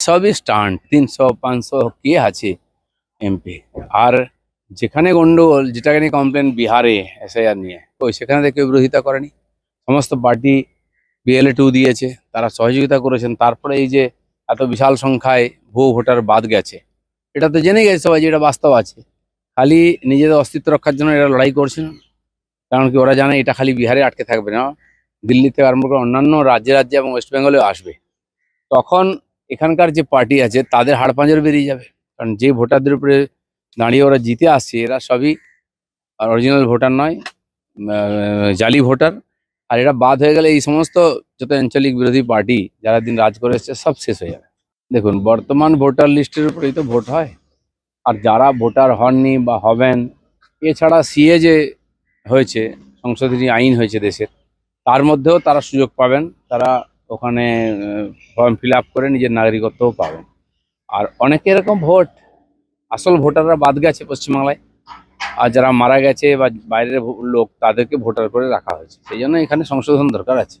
সবই স্টান্ট, তিনশো, পাঁচশো কে আছে এমপি আর যেখানে গন্ডগোল, যেটাকে নিয়ে কমপ্লেন বিহারে এসআইআর নিয়ে, ওই সেখানে তো কেউ বিরোধিতা করেনি। সমস্ত পার্টি বিএলএ টু দিয়েছে, তারা সহযোগিতা করেছেন। তারপরে এই যে এত বিশাল সংখ্যায় ভুয়ো ভোটার বাদ গেছে, এটা তো জেনে গেছে সবাই যে এটা বাস্তব আছে। খালি নিজেদের অস্তিত্ব রক্ষার জন্য এরা লড়াই করছে না। কারণ কি ওরা জানে এটা খালি বিহারে আটকে থাকবে না। দিল্লি থেকে আরম্ভ করে অন্যান্য রাজ্যে রাজ্যে এবং ওয়েস্ট বেঙ্গলেও আসবে। তখন এখানকার যে পার্টি আছে, তাদের হাড়পাঁজর বেরিয়ে যাবে। কারণ যে ভোটারদের উপরে দাঁড়িয়ে ওরা জিতে আসছে, এরা সবই অরিজিনাল ভোটার নয় জালি ভোটার। আর এটা বাদ হয়ে গেলে এই সমস্ত যত আঞ্চলিক বিরোধী পার্টি যারা দিন রাজ করে এসছে, সব শেষ হয়ে যাবে। দেখুন, বর্তমান ভোটার লিস্টের উপরেই তো ভোট হয়। আর যারা ভোটার হননি বা হবেন, এছাড়া সিএ যে হয়েছে সংশোধনী আইন হয়েছে দেশের, তার মধ্যেও তারা সুযোগ পাবেন। তারা ওখানে ফর্ম ফিল করে নিজের নাগরিকত্বও পাবেন। আর অনেকে এরকম ভোট, আসল ভোটাররা বাদ গেছে পশ্চিমবাংলায়। আর যারা মারা গেছে বা বাইরের লোক তাদেরকে ভোটার করে রাখা হয়েছে। সেই জন্য এখানে সংশোধন দরকার আছে।